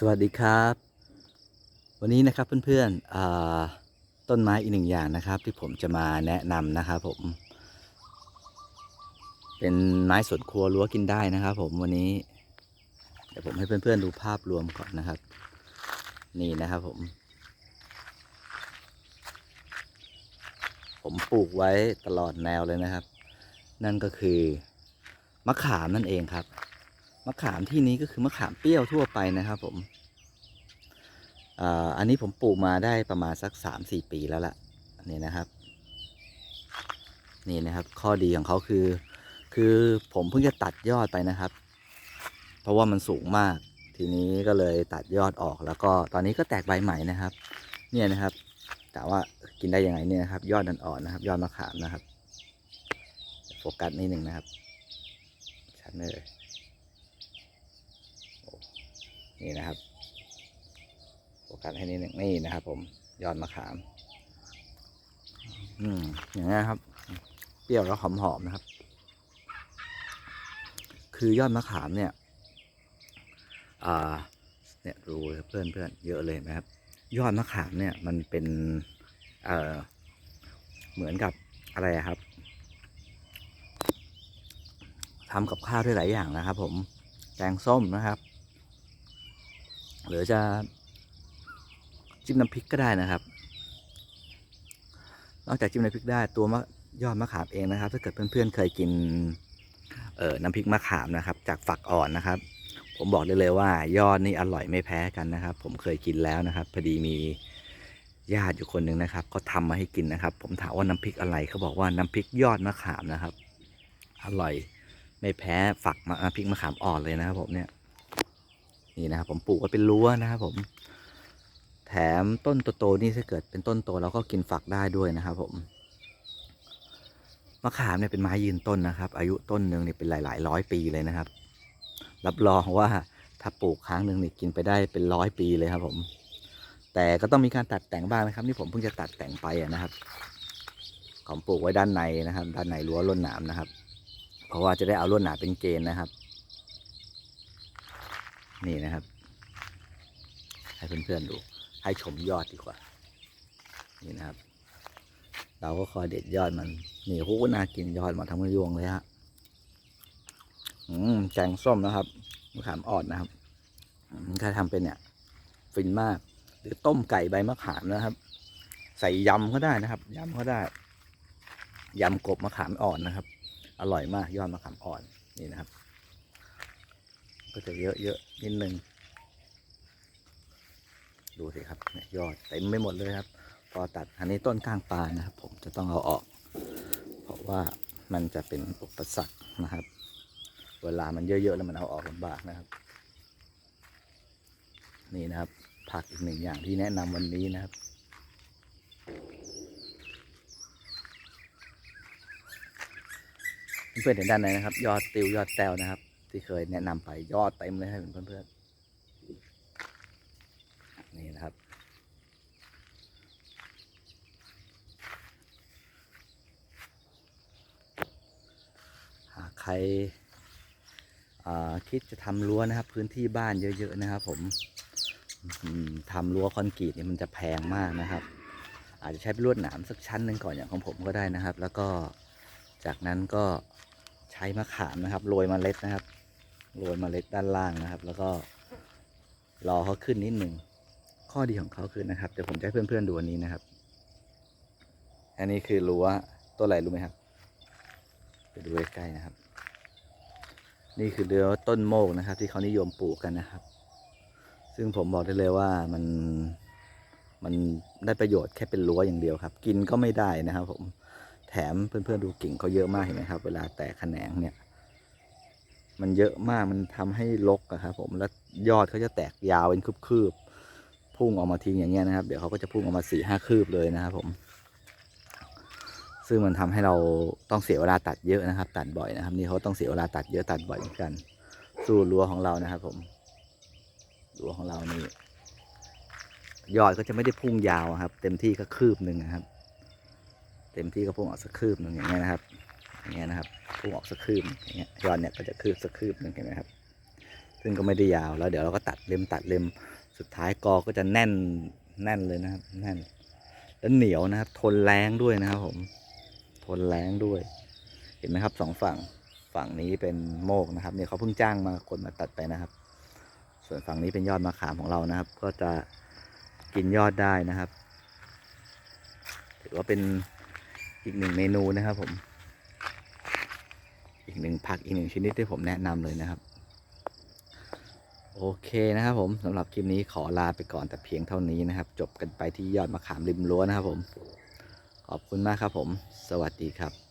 สวัสดีครับ วันนี้นะครับเพื่อนๆอต้นไม้อีกหนึ่งอย่างนะครับ ที่ผมจะมาแนะนำนะครับผม เป็นไม้สวนครัวรั้วกินได้นะครับ ผมวันนี้เดี๋ยวผมให้เพื่อนๆดูภาพรวมก่อนนะครับ นี่นะครับผม ผมปลูกไว้ตลอดแนวเลยนะครับ นั่นก็คือมะขามนั่นเองครับ มะขามที่นี้ก็คือมะขามเปรี้ยวทั่วไปนะครับผมอ่าอันนี้ผมปลูกมาได้ประมาณสักสามสี่ปีแล้วล่ะนี่นะครับ นี่นะครับ ข้อดีของเขาคือ คือผมเพิ่งจะตัดยอดไปนะครับ เพราะว่ามันสูงมาก ทีนี้ก็เลยตัดยอดออกแล้วก็ตอนนี้ก็แตกใบใหม่นะครับ เนี่ยนะครับ แต่ว่ากินได้ยังไงเนี่ยครับ ยอดอ่อนๆนะครับ ยอดมะขามนะครับ โฟกัสนิดหนึ่งนะครับ ชัดเลย นี่นะครับโฟกัสให้นิดหนึ่งนี่นะครับ ผมยอดมะขาม อืมอย่างนี้ครับ เปรี้ยวแล้วหอมๆนะครับ คือยอดมะขามเนี่ย อ่า เนี่ยดูเพื่อนเพื่อนๆเยอะเลยเห็นะครับ ยอดมะขามเนี่ย มันเป็นเอ่อเหมือนกับอะไระครับทำกับข้าวด้หลายอย่างนะครับ ผมแกงส้มนะครับ หรือจะจิ้มน้ำพริกก็ได้นะครับ นอกจากจิ้มน้ำพริกได้ตัวมะยอดมะขามเองนะครับ ถ้าเกิดเพื่อนๆเคยกินเอ่อน้ำพริกมะขามนะครับ จากฝักอ่อนนะครับ ผมบอกได้เลยว่ายอดนี่อร่อยไม่แพ้กันนะครับ ผมเคยกินแล้วนะครับ พอดีมีญาติอยู่คนหนึ่งนะครับเขาทำมาให้กินนะครับ ผมถามว่าน้ำพริกอะไรเขาบอกว่าน้ำพริกยอดมะขามนะครับ อร่อยไม่แพ้ฝักมะพริกมะขามอ่อนเลยนะครับผมเนี่ย นี่นะครับผมปลูกไว้เป็นรั้วนะครับผม แถมต้นโตๆนี่ถ้าเกิดเป็นต้นโตเราก็กินฝักได้ด้วยนะครับผมมะขามเนี่ยเป็นไม้ยืนต้นนะครับ อายุต้นหนึ่งเนี่ยเป็นหลาย ๆ ร้อยปีเลยนะครับ รับรองว่าถ้าปลูกครั้งหนึ่งเนี่ยกินไปได้เป็นร้อยปีเลยครับ ผม แต่ก็ต้องมีการตัดแต่งบ้างนะครับนี่ผมเพิ่งจะตัดแต่งไปนะครับ ของปลูกไว้ด้านในนะครับ ด้านในรั้วลวดหนามนะครับ เพราะว่าจะได้เอาลวดหนามเป็นเกณฑ์นะครับ นี่นะครับ ให้เพื่อนๆดู ให้ชมยอดดีกว่า นี่นะครับ เราก็คอยเด็ดยอดมัน นี่โหน่ากินยอดมาทั้งมะยวงเลยฮะ อืมแกงส้มนะครับมะขามอ่อนนะครับ ถ้าทำเป็นเนี่ย ฟินมาก หรือต้มไก่ใบมะขามนะครับ ใส่ยำก็ได้นะครับ ยำก็ได้ ยำกบมะขามอ่อนนะครับ อร่อยมากยอดมะขามอ่อน นี่นะครับ ก็จะเยอะๆนิดนึงดูสิครับยอดเต็มไม่หมดเลยครับ พอตัดอันนี้ต้นก้างปลานะครับ ผมจะต้องเอาออก เพราะว่ามันจะเป็นอุปสรรคนะครับ เวลามันเยอะๆแล้วมันเอาออกลำบากนะครับ นี่นะครับผักอีกหนึ่งอย่างที่แนะนำวันนี้นะครับเพื่อนๆเห็นด้านในนะครับ ยอดติวยอดแตวนะครับ ที่เคยแนะนำไปยอดเต็มเลยให้เพื่อนๆนี่นะครับ หากใครคิดจะทำรั้วนะครับ พื้นที่บ้านเยอะ ๆ นะครับ ผมทำรั้วคอนกรีตเนี่ยมันจะแพงมากนะครับ อาจจะใช้เป็นลวดหนามสักชั้นหนึ่งก่อนอย่างของผมก็ได้นะครับ แล้วก็จากนั้นก็ใช้มะขามนะครับโรยมเมล็ดนะครับ โรยเมล็ดด้านล่างนะครับ แล้วก็รอเขาขึ้นนิดหนึ่งข้อดีของเขาคือนะครับเดี๋ยวผมจะให้เพื่อนๆดูอันนี้นะครับ อันนี้คือรั้วต้นอะไรรู้ไหมครับไปดูใกล้ๆนะครับ นี่คือเรือต้นโมกนะครับ ที่เขานิยมปลูกกันนะครับ ซึ่งผมบอกได้เลยว่ามันมันได้ประโยชน์แค่เป็นรั้วอย่างเดียวครับ กินก็ไม่ได้นะครับ ผมแถมเพื่อนๆดูกิ่งเขาเยอะมากเห็นไหมครับ เวลาแตกแขนงเนี่ย มันเยอะมากมันทำให้รกอะครับผมแล้วยอดเขาจะแตกยาวเป็นคืบๆพุ่งออกมาทิ้งอย่างเงี้ยนะครับ เดี๋ยวเขาก็จะพุ่งออกมาสี่ห้าคืบเลยนะครับผม ซึ่งมันทำให้เราต้องเสียเวลาตัดเยอะนะครับ ตัดบ่อยนะครับ นี่เขาต้องเสียเวลาตัดเยอะตัดบ่อยเหมือนกัน สู้รั้วของเรานะครับ ผมรั้วของเรานี่ยอดก็จะไม่ได้พุ่งยาวครับ เต็มที่ก็คืบหนึ่งนะครับ เต็มที่ก็พุ่งออกสักคืบหนึ่งอย่างเงี้ยนะครับ เงี้ยนะครับพุ่งออกสักคืบอย่างเงี้ยยอดเนี่ยก็จะคืบสักคืบนึงเห็นไหมครับ ซึ่งก็ไม่ได้ยาวแล้วเดี๋ยวเราก็ตัดเล็มตัดเล็มสุดท้ายกอก็จะแน่นแน่นเลยนะครับ แน่น แล้วเหนียวนะครับ ทนแรงด้วยนะครับผม ทนแรงด้วย เห็นไหมครับสองฝั่งฝั่งนี้เป็นโมกนะครับเนี่ยเขาเพิ่งจ้างมาคนมาตัดไปนะครับ ส่วนฝั่งนี้เป็นยอดมะขามของเรานะครับ ก็จะกินยอดได้นะครับ ถือว่าเป็นอีกหนึ่งเมนูนะครับผม อีกหนึ่งผักอีกหนึ่งชนิดที่ผมแนะนำเลยนะครับ โอเคนะครับผมสำหรับคลิปนี้ขอลาไปก่อนแต่เพียงเท่านี้นะครับ จบกันไปที่ยอดมะขามริมรั้วนะครับผม ขอบคุณมากครับผม สวัสดีครับ